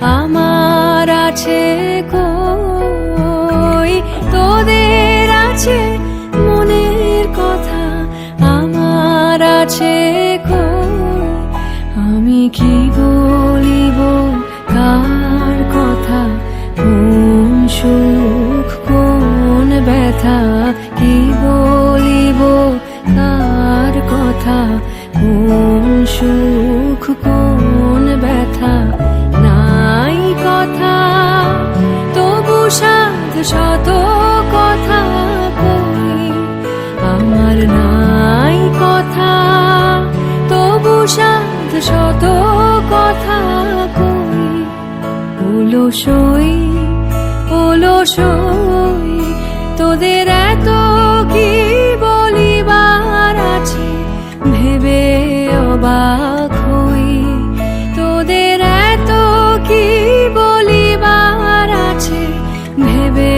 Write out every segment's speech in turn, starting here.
আমার আছে কই? তোদের আছে মনের কথা, আমার আছে আমি কি বলিব কার কথা? কোন সুখ, কোন ব্যথা? কি বলিব কার কথা? কোন সুখ, কোন নাই কথা, তবু সাত শত কথা কই? ওলো সই ওলো সই, তোদের এত কি বলিবার আছে? ভেবে অবাক হই, তোদের এত কি বলিবার আছে? ভেবে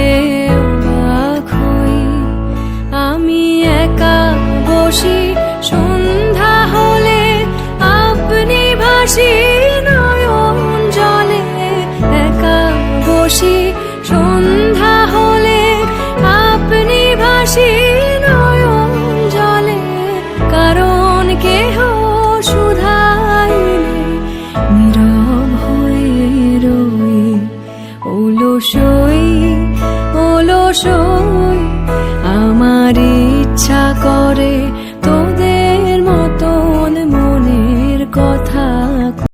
সই হলো সই আমার ইচ্ছা করে